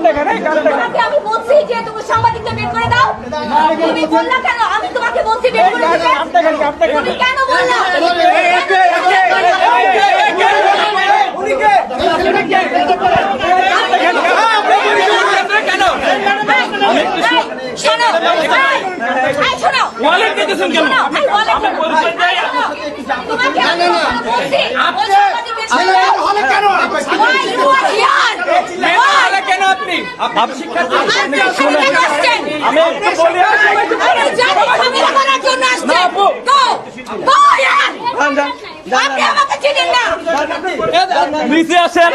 তোমাকে আমি বলছি যে তুমি সাংবাদিকটা বের করে দাও। তুমি বললা কেন? আমি তোমাকে বলছি বের করে দিতে তুমি কেন বললা? শোনো ওয়ালেট দিতেছেন কেন? দেই। তোমাকে আমি বলছি আপনি আপনি শিক্ষার্থী? আমি একটু বলি জানি ঝামেলা করার জন্য আসছেন। না, আপু। Go! Go here! আপনি আমাকে চিনেন না। নিচে আসেন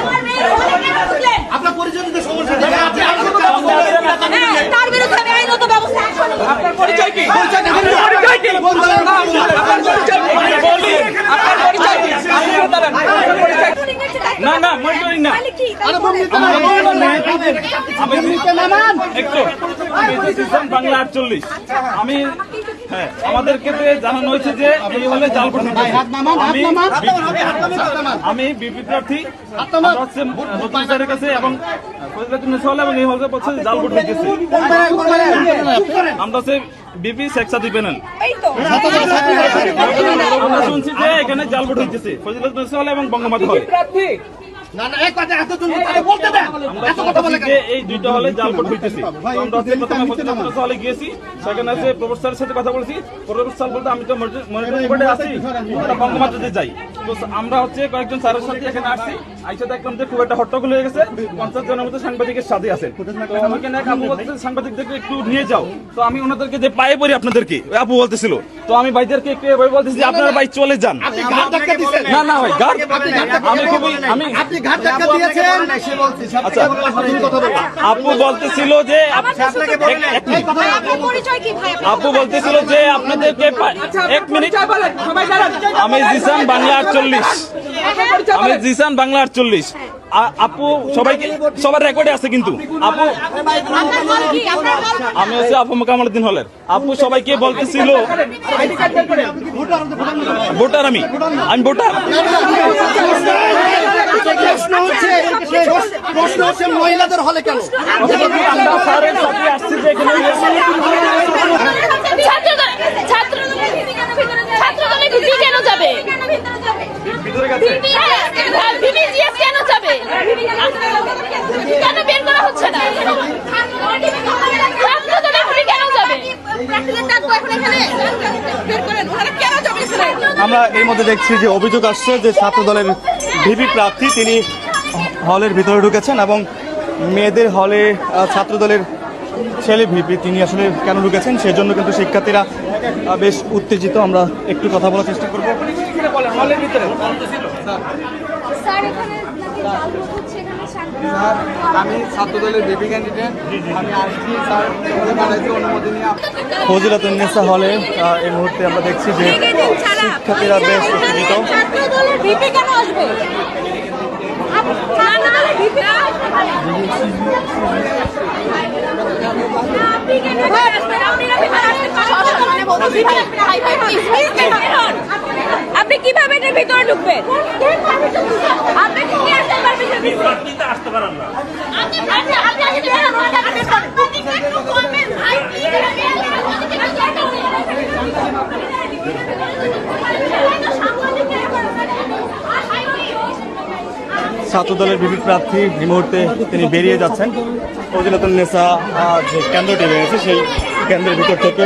আমার মেয়ের বলে কেন বুঝলেন? আপনার পরিচয় দিতে সমস্যা নেই আপনি আইনগত ব্যবস্থা নেবেন। হ্যাঁ, তার বিরুদ্ধে আমি আইনত ব্যবস্থা action নেব। আপনার পরিচয় কি পরিচয় দেবেন না। পরিচয় কি বলতে হবে না। আপনার পরিচয় কি বলি আপনার পরিচয় কি আপনি দাঁড়ান আপনার পরিচয় কি? না না মনিটরিং আরে একটু। বাংলা আটচল্লিশ। আমি হ্যাঁ আমাদের ক্ষেত্রে জানানো হয়েছে যে এই হলে জাল ভোট হচ্ছে। হাত নামান, হাত আমি বিপি প্রার্থী স্যারের কাছে এবং এই জাল ভোট? আমরা হচ্ছে বিপি শেখ সাদি প্যানেল। আমরা শুনছি যে এখানে জাল ভোট হইতেছে। ফজিলাতুন হল এবং বঙ্গমাতা হল। না, না, এক কথা, এত জন তাকে বলতে দেন। আমরা এত কথা বলে কেন? এই দুইটা হলে জাল হইতেছে তো আমরা হচ্ছে প্রথমে ফজিলাতুন হলে গিয়েছি সেখানে আছে প্রফেসর সাথে কথা বলছি। প্রফেসর বলতে আমি তো মনিটরিং বোর্ডে আছি আমরা বঙ্গমাতাতে যাই। তো আমরা হচ্ছে কয়েকজন স্যারের সাথে এখানে আসছি। আইসা দেখলাম যে খুব একটা হট্টগোল হয়ে গেছে। পঞ্চাশ জনের মতো সাংবাদিকের সাথে আছে তো ওইখানে এক আপু বলতেছে সাংবাদিকদেরকে একটু নিয়ে যাও। তো আমি ওনাদেরকে যে পায়ে পড়ি আপনাদেরকে আপু বলতেছিল। তো আমি ভাইদেরকে একটু বলতেছি যে আপনারা ভাই চলে যান। না না ভাই গার্ড আমি খুবই আমি আপনি ঘাট ধাক্কা দিয়েছেন। আচ্ছা। আপু বলতেছিল যে আপ- ভাই? আপু বলতেছিল যে আপনাদেরকে পা- এক মিনিট। আমি জিসান বাংলা আটচল্লিশ। আমি জিসান বাংলা আটচল্লিশ। আপু সবাইকে সবার রেকর্ডে আছে কিন্তু। আপু? আমি হচ্ছে আপু কামালুদ্দিন হলের। আপু সবাইকে বলতেছিল ভোটার আমি। আমি ভোটার। প্রশ্ন হচ্ছে প্রশ্ন হচ্ছে মহিলাদের হলে কেন আমরা স্যারের সাথে আসছি যে এখানে ছাত্রদল- ছাত্রদলের ভিপি কেন ভিতরে যাবে? ছাত্রদলের ভিপি কেন যাবে? ভিপি হ্যাঁ, ভিপি জিএস কেন যাবে? কেন বের করা হচ্ছে না? ছাত্রদলের ভিপি কেন যাবে? বের করেন, ওনারা কেন যাবে? আমরা এর মধ্যে দেখছি যে অভিযোগ আসছে যে ছাত্র দলের ভিপি প্রার্থী তিনি হলের ভিতরে ঢুকেছেন এবং মেয়েদের হলে ছাত্র দলের ছেলে ভিপি তিনি আসলে কেন ঢুকেছেন? সেজন্য কিন্তু শিক্ষার্থীরা বেশ উত্তেজিত। আমরা একটু কথা বলার চেষ্টা করব। হলের এখানে শান্তি আমি ছাত্রদলের বেবি ক্যান্ডিডেট আমি আসছি স্যার অনুমতি নিয়ে ফজিলাতুন্নেসা হলে এই মুহূর্তে আমরা দেখছি যে শিক্ষার্থীরা বেশ উত্তেজিত। আপনি কীভাবে এটার ভিতরে ঢুকবেন আপনি কি নিয়ে আসতে পারবেন আসতে পারেন না আপনি আপনি আপনি আগে বের হন ওটা বের করুন আপনি একটু কমবেন ভাই ছাত্র দলের ভিপি প্রার্থী এই মুহূর্তে তিনি বেরিয়ে যাচ্ছেন। ফজিলাতুন্নেসা নেশা যে কেন্দ্রটি রয়েছে সেই কেন্দ্রের ভিতর থেকে।